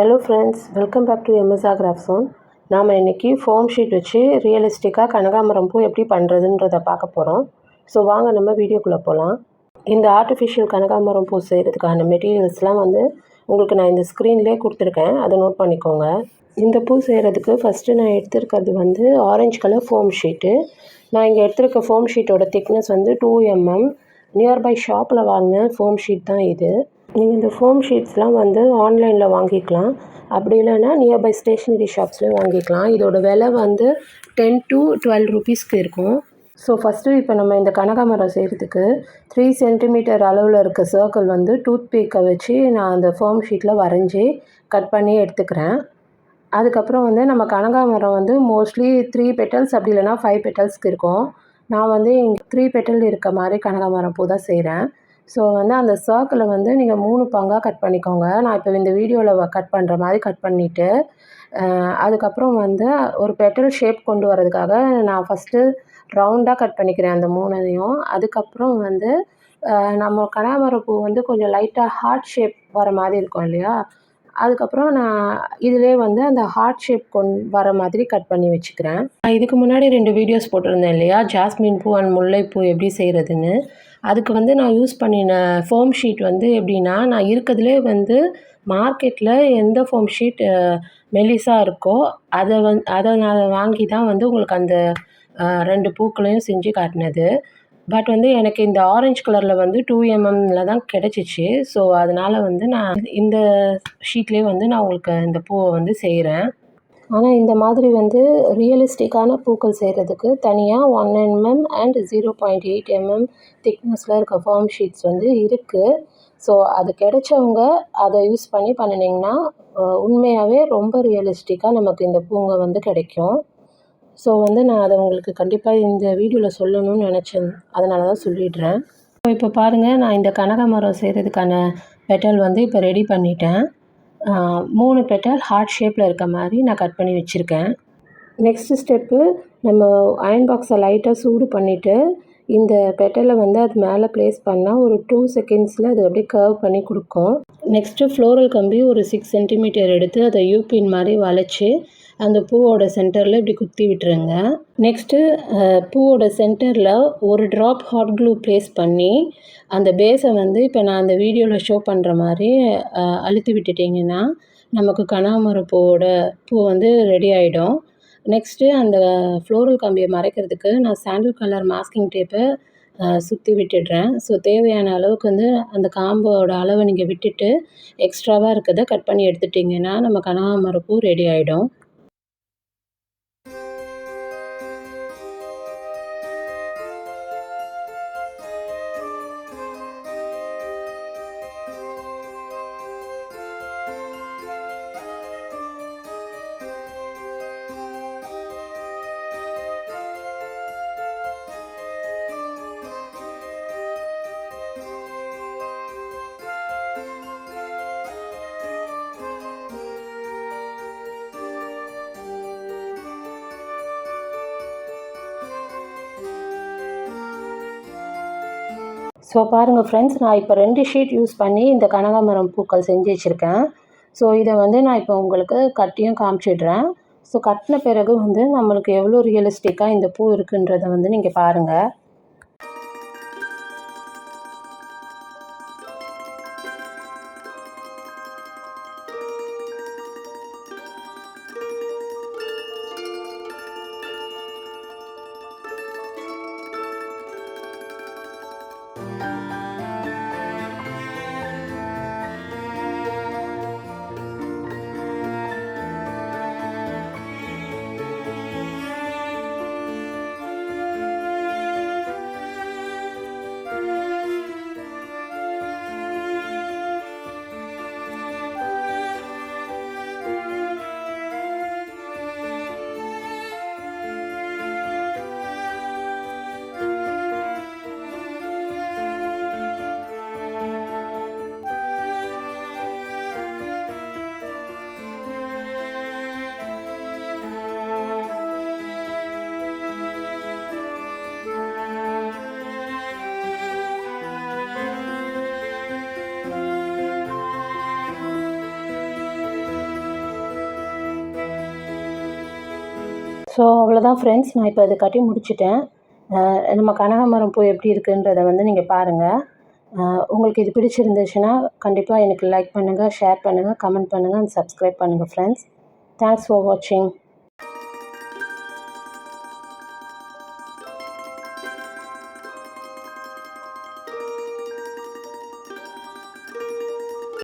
Hello friends welcome back to எம்எஸ்ஆ கிராஃப்ஸோன் நாம் இன்றைக்கி foam sheet வச்சு ரியலிஸ்டிக்காக கனகாமரம் பூ எப்படி பண்ணுறதுன்றத பார்க்க போகிறோம் ஸோ வாங்க நம்ம வீடியோக்குள்ளே போகலாம் இந்த ஆர்டிஃபிஷியல் கனகாமரம் பூ செய்கிறதுக்கான மெட்டீரியல்ஸ்லாம் வந்து உங்களுக்கு நான் இந்த ஸ்க்ரீன்லேயே கொடுத்துருக்கேன். அதை நோட் பண்ணிக்கோங்க. இந்த பூ செய்கிறதுக்கு ஃபஸ்ட்டு நான் எடுத்துருக்கிறது வந்து ஆரஞ்சு கலர் ஃபோம் ஷீட்டு நான் இங்கே எடுத்துருக்க ஃபோம் ஷீட்டோட திக்னஸ் வந்து டூ எம்எம் நியர்பை ஷாப்பில் வாங்கின ஃபோம் ஷீட் தான் இது. நீங்கள் இந்த ஃபோம் ஷீட்ஸ்லாம் வந்து ஆன்லைனில் வாங்கிக்கலாம். அப்படி இல்லைன்னா நியர்பை ஸ்டேஷ்னரி ஷாப்ஸ்லேயும் வாங்கிக்கலாம். இதோட விலை வந்து டென் டு டுவெல் ருபீஸ்க்கு இருக்கும். ஸோ ஃபஸ்ட்டு இப்போ நம்ம இந்த கனகாமரம் செய்கிறதுக்கு த்ரீ சென்டிமீட்டர் அளவில் இருக்க சர்க்கிள் வந்து டூத் பீக்கை வச்சு நான் அந்த ஃபோம் ஷீட்டில் வரைஞ்சி கட் பண்ணி எடுத்துக்கிறேன். அதுக்கப்புறம் வந்து நம்ம கனகாமரம் வந்து மோஸ்ட்லி த்ரீ பெட்டல்ஸ் அப்படி இல்லைன்னா ஃபைவ் பெட்டல்ஸ்க்கு இருக்கும். நான் வந்து இங்கே த்ரீ பெட்டல் இருக்க மாதிரி கனகாமரம் பூ தான் செய்கிறேன் ஸோ வந்து அந்த சர்க்கிளை வந்து நீங்கள் மூணு பங்காக கட் பண்ணிக்கோங்க. நான் இப்போ இந்த வீடியோவில் கட் பண்ணுற மாதிரி கட் பண்ணிவிட்டு அதுக்கப்புறம் வந்து ஒரு பெட்டல் ஷேப் கொண்டு வரதுக்காக நான் ஃபஸ்ட்டு ரவுண்டாக கட் பண்ணிக்கிறேன் அந்த மூணுதையும் அதுக்கப்புறம் வந்து நம்ம கனகாமரம் பூ வந்து கொஞ்சம் லைட்டாக ஹார்ட் ஷேப் வர மாதிரி இருக்கும் இல்லையா? அதுக்கப்புறம் நான் இதிலே வந்து அந்த ஹார்ட் ஷேப் கொண் வர மாதிரி கட் பண்ணி வச்சுக்கிறேன். நான் இதுக்கு முன்னாடி ரெண்டு வீடியோஸ் போட்டிருந்தேன் இல்லையா? ஜாஸ்மின் பூ அண்ட் முல்லைப்பூ எப்படி செய்கிறதுன்னு அதுக்கு வந்து நான் யூஸ் பண்ணின ஃபோம் ஷீட் வந்து எப்படின்னா நான் இருக்கிறதுலே வந்து மார்க்கெட்டில் எந்த ஃபோம் ஷீட் மெலிசாக இருக்கோ அதை வந் அதை நான் வாங்கி தான் வந்து உங்களுக்கு அந்த ரெண்டு பூக்களையும் செஞ்சு காட்டினது. பட் வந்து எனக்கு இந்த ஆரஞ்சு கலரில் வந்து டூ எம்எம்ல தான் கிடச்சிச்சு. ஸோ அதனால் வந்து நான் இந்த ஷீட்லேயே வந்து நான் உங்களுக்கு இந்த பூவை வந்து செய்கிறேன் ஆனால் இந்த மாதிரி வந்து ரியலிஸ்டிக்கான பூக்கள் செய்கிறதுக்கு தனியாக one mm and zero point eight mm திக்னஸில் இருக்க ஃபார்ம் ஷீட்ஸ் வந்து இருக்குது ஸோ அது கிடைச்சவங்க அதை யூஸ் பண்ணி பண்ணினீங்கன்னா உண்மையாகவே ரொம்ப ரியலிஸ்டிக்காக நமக்கு இந்த பூங்க வந்து கிடைக்கும். ஸோ வந்து நான் அதை உங்களுக்கு கண்டிப்பாக இந்த வீடியோவில் சொல்லணும்னு நினச்சேன். அதனால தான் சொல்லிடுறேன். இப்போ பாருங்கள் நான் இந்த கனகாமரம் செய்கிறதுக்கான பெட்டல் வந்து இப்போ ரெடி பண்ணிட்டேன். மூணு பெட்டல் ஹார்ட் ஷேப்பில் இருக்க மாதிரி நான் கட் பண்ணி வச்சுருக்கேன். நெக்ஸ்ட் ஸ்டெப்பு நம்ம அயன் பாக்ஸை லைட்டாக சூடு பண்ணிவிட்டு இந்த பெட்டலை வந்து அது மேலே ப்ளேஸ் பண்ணால் ஒரு டூ செகண்ட்ஸில் அது அப்படியே கர்வ் பண்ணி கொடுக்கும். நெக்ஸ்ட்டு ஃப்ளோரல் கம்பி ஒரு சிக்ஸ் சென்டிமீட்டர் எடுத்து அதை யூபின் மாதிரி வளைச்சி அந்த பூவோட சென்டரில் இப்படி குத்தி விட்டுருங்க. நெக்ஸ்ட்டு பூவோட சென்டரில் ஒரு ட்ராப் ஹாட் க்ளூ ப்ளேஸ் பண்ணி அந்த பேஸை வந்து இப்போ நான் அந்த வீடியோவில் ஷோ பண்ணுற மாதிரி அழுத்தி விட்டுட்டிங்கன்னா நமக்கு கனகாமரம் பூவோட பூ வந்து ரெடி ஆகிடும் நெக்ஸ்ட்டு அந்த ஃப்ளோரல் கம்பியை மறைக்கிறதுக்கு நான் சாண்டில் கலர் மாஸ்கிங் டேப்பை சுற்றி விட்டுடுறேன். ஸோ தேவையான அளவுக்கு வந்து அந்த காம்போட அளவை நீங்கள் விட்டுட்டு எக்ஸ்ட்ராவாக இருக்கிறத கட் பண்ணி எடுத்துட்டிங்கன்னா நம்ம கனகாமரப்பூ பூ ரெடி ஆகிடும் ஸோ பாருங்கள் ஃப்ரெண்ட்ஸ் நான் இப்போ ரெண்டு ஷீட் யூஸ் பண்ணி இந்த கனகாமரம் பூக்கள் செஞ்சு வச்சுருக்கேன். ஸோ இதை வந்து நான் இப்போ உங்களுக்கு கட்டியும் காமிச்சிடுறேன். ஸோ கட்டின பிறகு வந்து நம்மளுக்கு எவ்வளோ ரியலிஸ்டிக்காக இந்த பூ இருக்குன்றதை வந்து நீங்கள் பாருங்கள் ஸோ அவ்வளோதான் ஃப்ரெண்ட்ஸ் நான் இப்போ அதை கட்டி முடிச்சிட்டேன். நம்ம கனகாமரம் பூ எப்படி இருக்குன்றதை வந்து நீங்கள் பாருங்கள் உங்களுக்கு இது பிடிச்சிருந்துச்சுன்னா கண்டிப்பாக எனக்கு லைக் பண்ணுங்கள் ஷேர் பண்ணுங்கள் கமெண்ட் பண்ணுங்கள் அண்ட் சப்ஸ்கிரைப் பண்ணுங்கள் ஃப்ரெண்ட்ஸ் தேங்க்ஸ் ஃபார் வாட்சிங்